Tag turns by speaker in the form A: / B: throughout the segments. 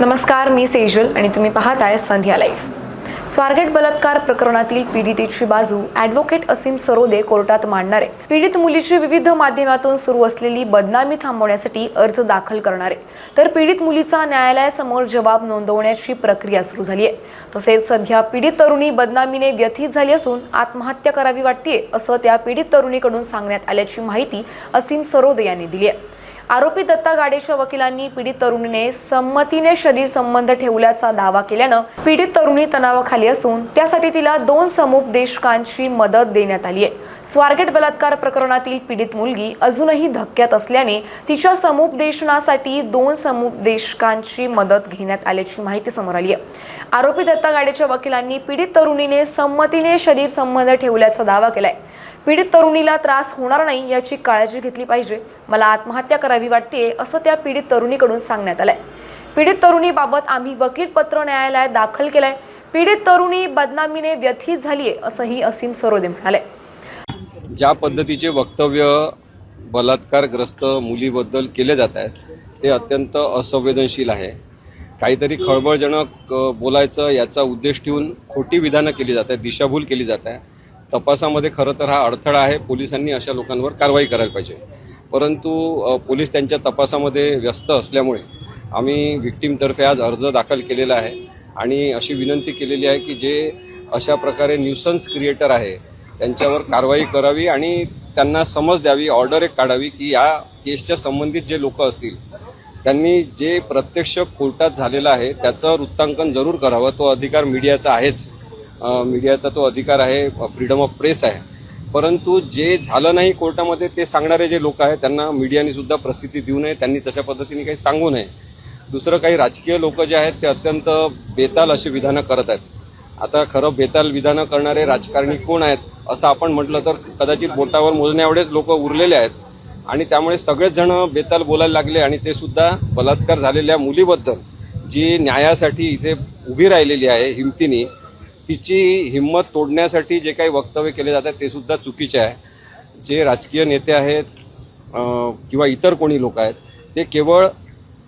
A: नमस्कार मी सेजल आणि तुम्ही पाहताय संध्या लाईव्ह. स्वारगेट बलात्कार प्रकरणातील पीडितेची बाजू ॲडव्होकेट असीम सरोदे कोर्टात मांडणारे. पीडित मुलीची विविध माध्यमातून सुरू असलेली बदनामी थांबवण्यासाठी अर्ज दाखल करणारे. तर पीडित मुलीचा न्यायालयासमोर जबाब नोंदवण्याची प्रक्रिया सुरू झाली आहे. तसेच सध्या पीडित तरुणी बदनामीने व्यथित झाली असून आत्महत्या करावी वाटते असं त्या पीडित तरुणीकडून सांगण्यात आल्याची माहिती असीम सरोदे यांनी दिली आहे. आरोपी दत्ता गाडेच्या वकिलांनी पीडित तरुणीने संमतीने शरीर संबंध ठेवल्याचा दावा केल्यानं पीडित तरुणी तणावाखाली असून त्यासाठी तिला दोन समुपदेशकांची मदत देण्यात आली आहे. स्वारगेट बलात्कार प्रकरणातील पीडित मुलगी अजूनही धक्क्यात असल्याने तिच्या समुपदेशनासाठी दोन समुपदेशकांची मदत घेण्यात आल्याची माहिती समोर आली आहे. आरोपी दत्ता गाडेच्या वकिलांनी पीडित तरुणीने संमतीने शरीर संबंध ठेवल्याचा दावा केलाय. पीडित तरुणीला त्रास होणार नाही याची काळजी घेतली पाहिजे. मला आत्महत्या करावी वाटते असं त्या पीडित तरुणीकडून सांगण्यात आलंय. पीडित तरुणीबाबत आम्ही वकीलपत्र न्यायालयात दाखल केलंय. पीडित तरुणी बदनामीने व्यथित झालीये असंही असीम सरोदे म्हणाले.
B: ज्या पद्धतीचे वक्तव्य बलात्कारग्रस्त मुलीबद्दल केले जात आहेत ते अत्यंत असंवेदनशील आहे. काहीतरी खळबळजनक बोलायचं याचा उद्देश ठेवून खोटी विधानं केली जात आहेत दिशाभूल केली जात आहे तपासामध्ये खरं तर हा अडथळा आहे. पोलिसांनी अशा लोकांवर कारवाई करायला पाहिजे. परंतु पोलीस त्यांच्या तपासामध्ये व्यस्त असल्यामुळे आम्ही विक्टीमतर्फे आज अर्ज दाखल केलेला आहे. आणि अशी विनंती केलेली आहे की जे अशा प्रकारे न्यूसन्स क्रिएटर आहे त्यांच्यावर कारवाई करावी आणि त्यांना समज द्यावी ऑर्डर एक काढावी की या केसच्या संबंधित जे लोक असतील त्यांनी जे प्रत्यक्ष कोर्टात झालेलं आहे त्याचं वृत्तांकन जरूर करावं. तो अधिकार मीडियाचा आहेच. मीडियाचा तो अधिकार आहे फ्रीडम ऑफ प्रेस आहे. परंतु जे झालं नाही कोर्टामध्ये ते सांगणारे जे लोक आहेत त्यांना मीडियाने सुद्धा प्रसिद्धी देऊ नये त्यांनी तशा पद्धतीने काही सांगू नये. दुसरं काही राजकीय लोक जे आहेत ते अत्यंत बेताल अशी विधानं करत आहेत. आता खरं बेताल विधानं करणारे राजकारणी कोण आहेत असं आपण म्हटलं तर कदाचित बोटावर मोजण्या एवढेच लोक उरलेले आहेत. आणि त्यामुळे सगळेच जण बेताल बोलायला लागले आणि ते सुद्धा बलात्कार झालेल्या मुलीबद्दल जी न्यायासाठी इथे उभी राहिलेली आहे हिमतीने तिची हिंमत तोडण्यासाठी जे काही वक्तव्य केले जातात ते सुद्धा चुकीचे आहे. जे राजकीय नेते आहेत किंवा इतर कोणी लोक आहेत ते केवळ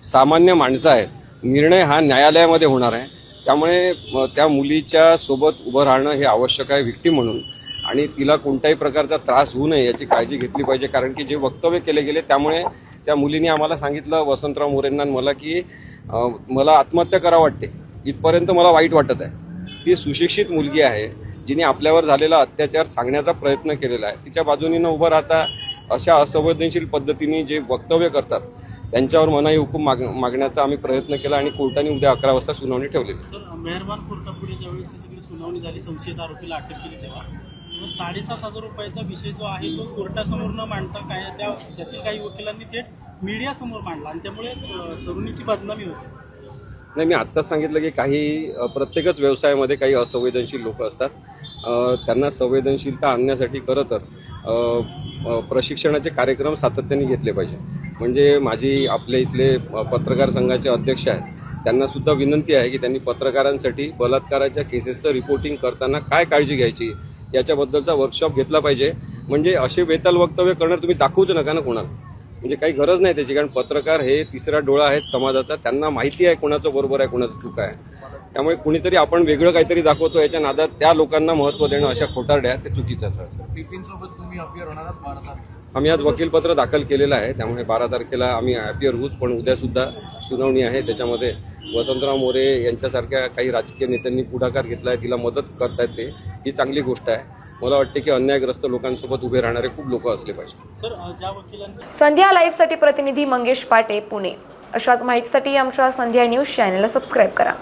B: सामान्य माणसं आहेत. निर्णय हा न्यायालयामध्ये होणार आहे. त्यामुळे त्या मुलीच्या सोबत उभं राहणं हे आवश्यक आहे व्यक्ती म्हणून. आणि तिला कोणत्याही प्रकारचा त्रास होऊ नये याची काळजी घेतली पाहिजे कारण की जे वक्तव्य केले गेले त्यामुळे त्या मुलीने आम्हाला सांगितलं वसंतराव मोरेंना मला की मला आत्महत्या करा वाटते. इथपर्यंत मला वाईट वाटत आहे. ती सुशिक्षित मुलगी आहे जिने आपल्यावर झालेला अत्याचार सांगण्याचा प्रयत्न केलेला आहे. तिच्या बाजूनीनं न उभं राहता अशा असंवेदनशील पद्धतीने जे वक्तव्य करतात त्यांच्यावर मनाई हुकूम माग मागण्याचा आम्ही प्रयत्न केला आणि कोर्टाने उद्या अकरा वाजता सुनावणी ठेवलेली.
C: सर मेहरबान कोर्टापुढे ज्यावेळेस सगळी सुनावणी झाली संशयित आरोपीला अटक केली तेव्हा साडेसात हजार रुपयाचा विषय जो आहे तो कोर्टासमोर न मांडता काय त्या त्यातील काही वकिलांनी थेट मीडियासमोर मांडला आणि त्यामुळे तरुणीची बदनामी होते.
B: नाही मी आत्ताच सांगितलं की काही प्रत्येकच व्यवसायामध्ये काही असंवेदनशील लोक असतात. त्यांना संवेदनशीलता आणण्यासाठी खरं तर प्रशिक्षणाचे कार्यक्रम सातत्याने घेतले पाहिजे. म्हणजे माझी आपल्या इथले पत्रकार संघाचे अध्यक्ष आहेत त्यांना सुद्धा विनंती आहे की त्यांनी पत्रकारांसाठी बलात्काराच्या केसेसचं रिपोर्टिंग करताना काय काळजी घ्यायची याच्याबद्दलचा वर्कशॉप घेतला पाहिजे. म्हणजे असे बेताल वक्तव्य करणं तुम्ही दाखवूच नका ना कोणाला. म्हणजे काही गरज नाही त्याची कारण पत्रकार हे तिसरा डोळा आहेत समाजाचा त्यांना माहिती आहे कोणाचं बरोबर आहे कोणाचं चूक आहे. त्यामुळे कुणीतरी आपण वेगळं काहीतरी दाखवतो याच्या नादात त्या लोकांना महत्त्व देणं अशा खोटारड्या ते चुकीचं आहे.
D: बिपिन सोबत तुम्ही अपियर होणार आहात बारा तारखेला?
B: आम्ही आज वकीलपत्र दाखल केलेलं आहे त्यामुळे बारा तारखेला आम्ही अपियर होऊच पण उद्या सुद्धा सुनावणी आहे. त्याच्यामध्ये वसंतराव मोरे यांच्यासारख्या काही राजकीय नेत्यांनी पुढाकार घेतला आहे तिला मदत करतायत ते. ही चांगली गोष्ट आहे. मला वाटते की अन्यायग्रस्त लोकांसोबत उभे राहणारे खूप लोक असले पाहिजे.
A: संध्या लाईव्हसाठी प्रतिनिधी मंगेश पाटे पुणे. अशाच माहितीसाठी आमच्या संध्या न्यूज चॅनलला सबस्क्राईब करा.